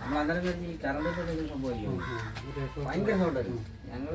നമ്മളന്നേരം വിചാരിച്ചു ഈ കറണ്ട് സംഭവിക്കും ഭയങ്കര സൗണ്ടായിരുന്നു ഞങ്ങൾ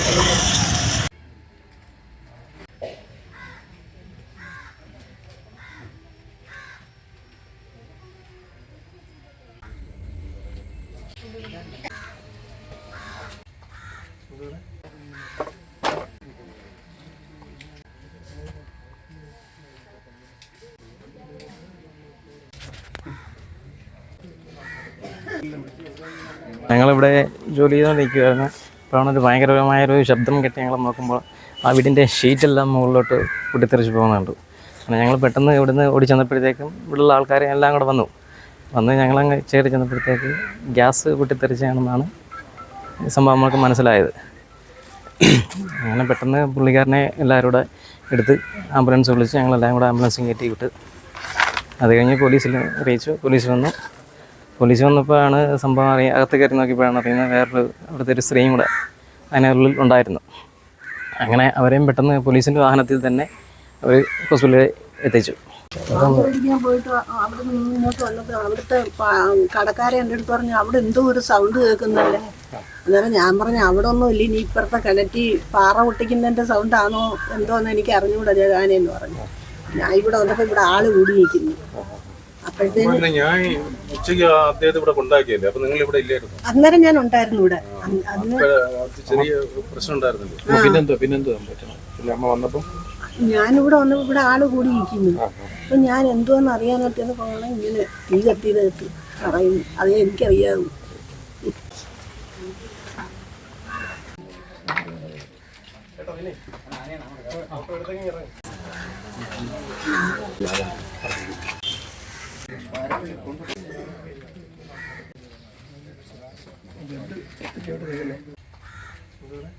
ഞങ്ങളിവിടെ ജോലി ചെയ്തുകൊണ്ടിരിക്കുകയായിരുന്നു. അപ്പോഴാണ് ഒരു ഭയങ്കരമായൊരു ശബ്ദം കെട്ടി ഞങ്ങൾ നോക്കുമ്പോൾ ആ വീടിന്റെ ഷീറ്റെല്ലാം മുകളിലോട്ട് പൊട്ടിത്തെറിച്ച് പോകുന്നുണ്ട്. അങ്ങനെ ഞങ്ങൾ പെട്ടെന്ന് ഇവിടുന്ന് ഓടി ചെന്നപ്പോഴത്തേക്കും ഇവിടെയുള്ള ആൾക്കാരെ എല്ലാം കൂടെ വന്നു. വന്ന് ഞങ്ങളങ്ങ് ചേറി ചെന്നപ്പോഴത്തേക്ക് ഗ്യാസ് പൊട്ടിത്തെറിച്ചാണെന്നാണ് സംഭവം നമുക്ക് മനസ്സിലായത്. അങ്ങനെ പെട്ടെന്ന് പുള്ളിക്കാരനെ എല്ലാവരും കൂടെ എടുത്ത് ആംബുലൻസ് വിളിച്ച് ഞങ്ങളെല്ലാം കൂടെ ആംബുലൻസും കയറ്റി വിട്ട് അത് കഴിഞ്ഞ് പോലീസിൽ അറിയിച്ചു. പോലീസ് വന്നു. പോലീസ് വന്നപ്പോഴാണ് സംഭവം അറിയ അകത്ത് കയറി നോക്കിയപ്പോഴാണ് അറിയുന്നത് വേറൊരു അവിടുത്തെ ഒരു സ്ത്രീയും കൂടെ അതിനുള്ളിൽ ഉണ്ടായിരുന്നു. അങ്ങനെ അവരെയും പെട്ടെന്ന് പോലീസിന്റെ വാഹനത്തിൽ തന്നെ അവർ ഹോസ്പിറ്റലിൽ എത്തിച്ചു. പോയിട്ട് അവിടെ നിന്ന് ഇങ്ങോട്ട് വന്നപ്പോൾ അവിടുത്തെ കടക്കാരെ എന്റെ അടുത്ത് പറഞ്ഞു അവിടെ എന്തോ ഒരു സൗണ്ട് കേൾക്കുന്നല്ലേ? അന്നേരം ഞാൻ പറഞ്ഞു അവിടെ ഒന്നും ഇല്ല ഇനി ഇപ്പുറത്തെ കിണറ്റി പാറ പൊട്ടിക്കുന്നതിന്റെ ആണോ എന്തോന്ന് എനിക്ക് അറിഞ്ഞുകൂടാ ജഗാനെന്ന് പറഞ്ഞു. ഞാൻ ഇവിടെ വന്നപ്പോൾ ഇവിടെ ആൾ കൂടി നിൽക്കുന്നു അപ്പോഴത്തേന് ഞാൻ ഉച്ചയ്ക്ക് അദ്ദേഹത്തെ ഇവിടെ കൊണ്ടാക്കിയല്ലേ? അപ്പൊ നിങ്ങൾ ഇവിടെ ഇല്ലായിരുന്നു. അന്നേരം ഞാൻ ഉണ്ടായിരുന്നു ഇവിടെ. ചെറിയ പ്രശ്നം ഉണ്ടായിരുന്നല്ലോ? പിന്നെന്തോ പിന്നെന്തോ പറ്റണം? പിന്നെ അമ്മ വന്നപ്പോ? ഞാനിവിടെ വന്നപ്പോൾ ഇവിടെ ആൾ കൂടി ഇരിക്കുന്നു അപ്പൊ ഞാൻ എന്തോന്ന് അറിയാനായിട്ടാണ് പോകണം ഇങ്ങനെ തീ കത്തിയത് കേട്ട് പറയുന്നു അതേ എനിക്കറിയാവൂ. ബ്ലഡ്